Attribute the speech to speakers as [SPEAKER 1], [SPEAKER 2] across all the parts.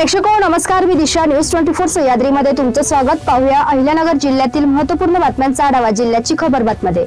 [SPEAKER 1] प्रेक्षको नमस्कार मी Disha. News twenty four सह्याद्रीमध्ये तुमचं स्वागत. पाहूया अहिल्यानगर जिल्ह्यातील महत्त्वपूर्ण बातम्यांचा आढावा जिल्ह्याची खबर बातमध्ये.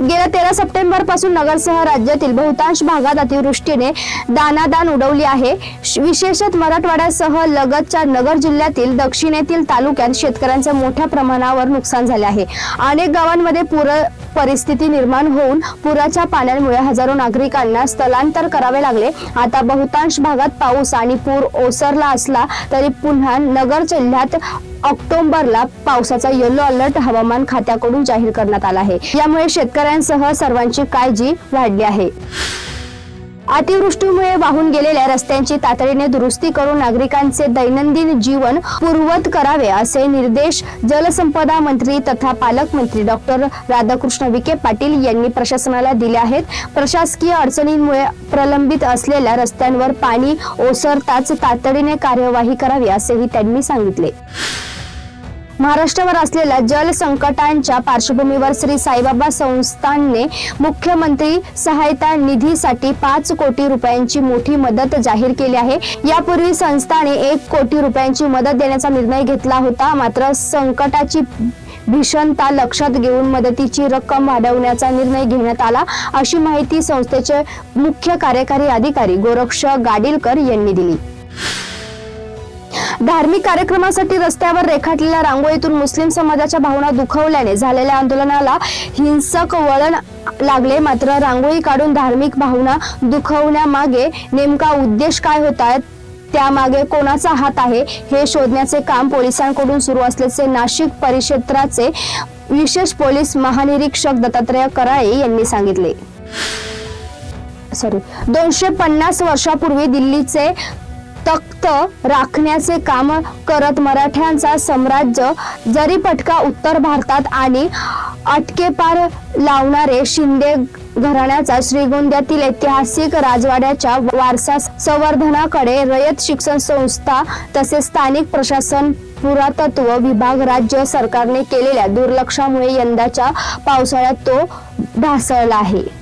[SPEAKER 1] गेल्या तेरा सप्टेंबरपासून नगरसह राज्यातील बहुतांश भागात अतिवृष्टीने दानादान उडवली आहे. विशेषत मराठवाड्यासह लगतच्या नगर जिल्ह्यातील दक्षिणेतील तालुक्यात शेतकऱ्यांचे मोठ्या प्रमाणावर नुकसान झाले आहे. अनेक गावांमध्ये पूर परिस्थिती निर्माण होऊन पुराच्या पाण्यामुळे हजारो नागरिकांना स्थलांतर करावे लागले. आता बहुतांश भागात पाऊस आणि पूर ओसरला असला तरी पुन्हा नगर जिल्ह्यात ऑक्टोबरला पावसाचा येलो अलर्ट हवामान खात्याकडून जाहीर करण्यात आला आहे. यामुळे शेतकऱ्यांसह सर्वांची काळजी वाढली आहे. अतिवृष्टीमुळे वाहून गेलेल्या रस्त्यांची तातडीने दुरुस्ती करून नागरिकांचे दैनंदिन जीवन पूर्वत करावे असे निर्देश जलसंपदा मंत्री तथा पालकमंत्री डॉक्टर राधाकृष्ण विखे पाटील यांनी प्रशासनाला दिले आहेत. प्रशासकीय अडचणींमुळे प्रलंबित असलेल्या रस्त्यांवर पाणी ओसरताच तातडीने कार्यवाही करावी असेही त्यांनी सांगितले. महाराष्ट्रावर असलेल्या जल संकटांच्या पार्श्वभूमीवर श्री साईबाबा संस्थानने मुख्यमंत्री सहायता निधीसाठी पाच कोटी रुपयांची मोठी मदत जाहीर केली आहे. यापूर्वी संस्थाने एक कोटी रुपयांची मदत देण्याचा निर्णय घेतला होता. मात्र संकटाची भीषणता लक्षात घेऊन मदतीची रक्कम वाढवण्याचा निर्णय घेण्यात आला. अशी माहिती संस्थेचे मुख्य कार्यकारी अधिकारी गोरक्ष गाडीलकर यांनी दिली. धार्मिक कार्यक्रमासाठी रस्त्यावर रेखाटलेल्या रांगोळीतून मुस्लिम समाजाच्या भावना दुखवल्याने झालेल्या आंदोलनाला हिंसक वळण लागले. मात्र रांगोळी काढून धार्मिक भावना दुखवण्यामागे नेमका उद्देश काय होता? त्यामागे कोणाचा हात आहे? हे शोधण्याचे काम पोलिसांकडून सुरू असल्याचे नाशिक परिक्षेत्राचे विशेष पोलीस महानिरीक्षक दत्तात्रय कराळे यांनी सांगितले. सॉरी दोनशे पन्नास वर्षापूर्वी दिल्लीचे तख्त राखण्याचे काम करत मराठ्यांचा साम्राज्य जरी पटका उत्तर भारतात आणि अटकेपार लावणारे शिंदे घराण्याचा श्रीगोंद्यातील ऐतिहासिक राजवाड्याच्या वारसा संवर्धनाकडे रयत शिक्षण संस्था तसेच स्थानिक प्रशासन पुरातत्व विभाग राज्य सरकारने केलेल्या दुर्लक्षामुळे यंदाच्या पावसाळ्यात तो ढासळला आहे.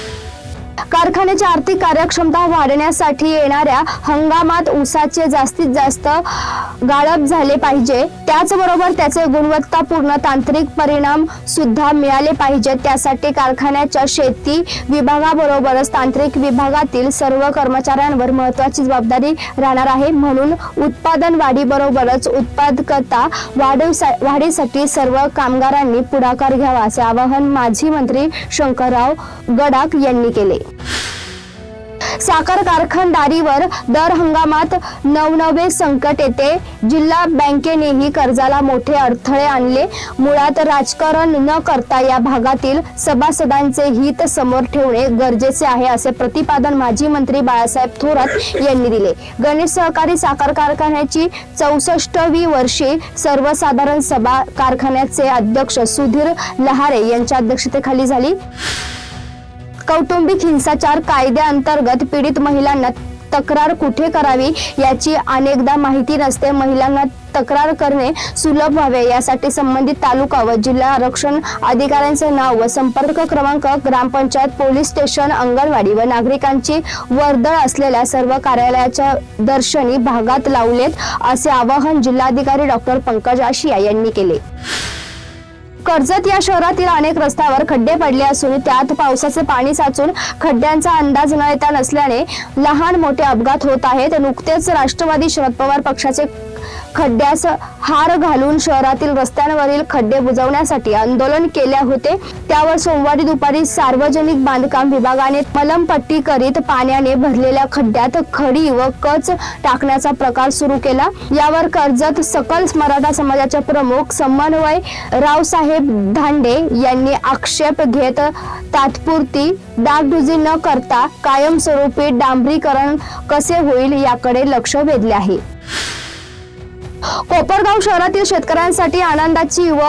[SPEAKER 1] कारखान्याची आर्थिक कार्यक्षमता वाढण्यासाठी येणाऱ्या हंगामात ऊसाचे जास्तीत जास्त गाळप झाले पाहिजे. त्याचबरोबर त्याचे गुणवत्तापूर्ण तांत्रिक परिणाम सुद्धा मिळाले पाहिजेत. त्यासाठी कारखान्याच्या शेती विभागाबरोबरच तांत्रिक विभागातील सर्व कर्मचाऱ्यांवर महत्वाची जबाबदारी राहणार आहे. म्हणून उत्पादन वाढीबरोबरच उत्पादकता वाढव वाढीसाठी सर्व कामगारांनी पुढाकार घ्यावा असे आवाहन माजी मंत्री शंकरराव गडाख यांनी केले. साखर कारखानदारीवर दर हंगामात नवनवे संकट येते. जिल्हा बँकेनेही कर्जाला मोठे अडथळे आणले. मुळात राजकारण न करता या भागातील सभासदांचे हित समोर ठेवणे गरजेचे आहे असे प्रतिपादन माजी मंत्री बाळासाहेब थोरात यांनी दिले. गणेश सहकारी साखर कारखान्याची चौसष्टवी वर्षी सर्वसाधारण सभा कारखान्याचे अध्यक्ष सुधीर लहारे यांच्या अध्यक्षतेखाली झाली. कौटुंबिक हिंसाचार कायद्याअंतर्गत पीडित महिलांना तक्रार कुठे करावी याची अनेकदा माहिती नसते. महिलांना तक्रार करणे सुलभ व्हावे यासाठी संबंधित तालुका व जिल्हा आरक्षण अधिकाऱ्यांचे नाव व संपर्क क्रमांक ग्रामपंचायत पोलीस स्टेशन अंगणवाडी व नागरिकांची वर्दळ असलेल्या सर्व कार्यालयाच्या दर्शनी भागात लावलेत असे आवाहन जिल्हाधिकारी डॉक्टर पंकज आशिया यांनी केले. कर्जत या शहरातील अनेक रस्त्यावर खड्डे पडले असून त्यात पावसाचे पाणी साचून खड्ड्यांचा अंदाज न येता नसल्याने लहान मोठे अपघात होत आहेत. नुकतेच राष्ट्रवादी शरद पवार पक्षाचे खड्ड्यास हार घालून शहरातील रस्त्यांवरील खड्डे बुजवण्यासाठी आंदोलन केले होते. त्यावर सोमवारी दुपारी सार्वजनिक बांधकाम विभागाने मलमपट्टी करीत पाण्याने भरलेल्या खड्ड्यात खडी व कच टाकण्याचा प्रकार सुरू केला. यावर कर्जत सकल मराठा समाजाचे प्रमुख समन्वय रावसाहेब धांडे यांनी आक्षेप घेत तात्पुरती डागडुजी न करता कायमस्वरूपी डांबरीकरण कसे होईल याकडे लक्ष वेधले आहे. कोपरगाव शहरातील शेतकऱ्यांसाठी आनंदाची व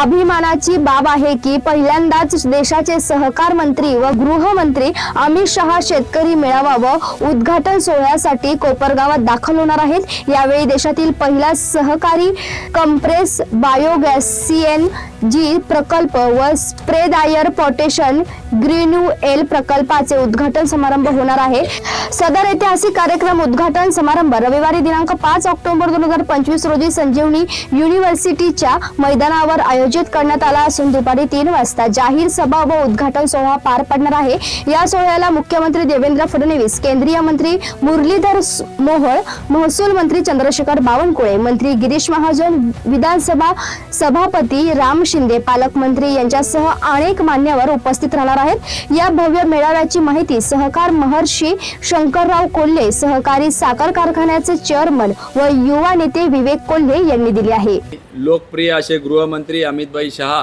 [SPEAKER 1] अभिमानाची बाब आहे की पहिल्यांदाच देशाचे सहकार मंत्री व गृहमंत्री अमित शहा शेतकरी मेळावा व उद्घाटन सोहळ्यासाठी कोपरगावात दाखल होणार आहेत. यावेळी देशातील पहिला सहकारी compress biogas C N G प्रकल्प व स्प्रे डायर पोटेशन ग्रीन्युएल प्रकल्पाचे उद्घाटन समारंभ होणार आहे. सदर ऐतिहासिक कार्यक्रम उद्घाटन समारंभ रविवारी दिनांक पाच ऑक्टोबर दोन हजार पंचवीस रोजी संजीवनी युनिव्हर्सिटीच्या मैदानावर आयोजित करण्यात आला असून दुपारी तीन वाजता जाहीर सभा व उद्घाटन सोहळा पार पडणार आहे. या सोहळ्याला मुख्यमंत्री देवेंद्र फडणवीस केंद्रीय मंत्री मुरलीधर मोहोळ महसूल मंत्री चंद्रशेखर बावनकुळे मंत्री गिरीश महाजन विधानसभा सभापती राम शिंदे पालकमंत्री यांच्यासह अनेक मान्यवर उपस्थित राहणार आहेत. या भव्य मेळाव्याची माहिती सहकार महर्षी शंकरराव कोल्हे सहकारी साखर कारखान्याचे चेअरमन व युवा नेते विवेक कोल्हे यांनी दिली आहे.
[SPEAKER 2] लोकप्रिय असे गृहमंत्री अमितभाई शहा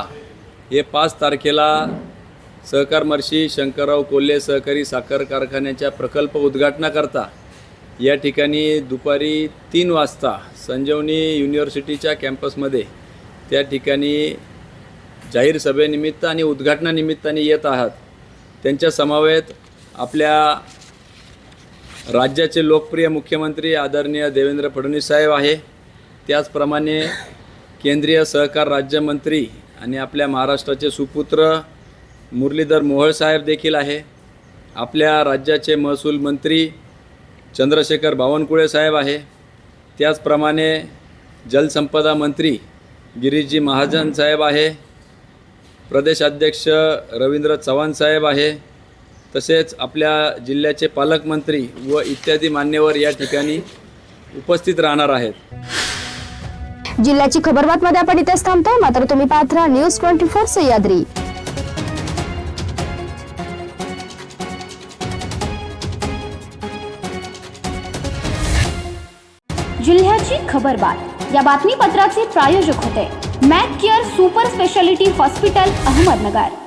[SPEAKER 2] हे पाच तारखेला सहकार महर्षी शंकरराव कोल्हे सहकारी साखर कारखान्याच्या प्रकल्प उद्घाटनाकरता या ठिकाणी दुपारी तीन वाजता संजीवनी युनिव्हर्सिटीच्या कॅम्पसमध्ये त्या ठिकाणी जाहीर सभेनिमित्त आणि उद्घाटनानिमित्ताने येत आहात. त्यांच्या समवेत आपल्या राज्याचे लोकप्रिय मुख्यमंत्री आदरणीय देवेंद्र फडणवीस साहेब आहे. त्याचप्रमाणे केंद्रीय सहकार राज्यमंत्री आणि आपल्या महाराष्ट्राचे सुपुत्र मुरलीधर मोहोळ साहेब देखील आहे. आपल्या राज्याचे महसूल मंत्री चंद्रशेखर बावनकुळे साहेब आहे. त्याचप्रमाणे जलसंपदा मंत्री गिरीशजी महाजन साहेब आहे. प्रदेशाध्यक्ष रवींद्र चव्हाण साहेब आहे. तसेच आपल्या जिल्ह्याचे पालकमंत्री व इत्यादी मान्यवर या ठिकाणी उपस्थित राहणार आहेत.
[SPEAKER 1] जिल्ह्याची खबर बातमध्ये आपण इथेच थांबतो. मात्र तुम्ही पाहत राहा न्यूज ट्वेंटी फोर सह्याद्री
[SPEAKER 3] जिल्ह्याची खबरबात या बातमीपत्राचे प्रायोजक होते. Mac care super speciality hospital Ahmednagar.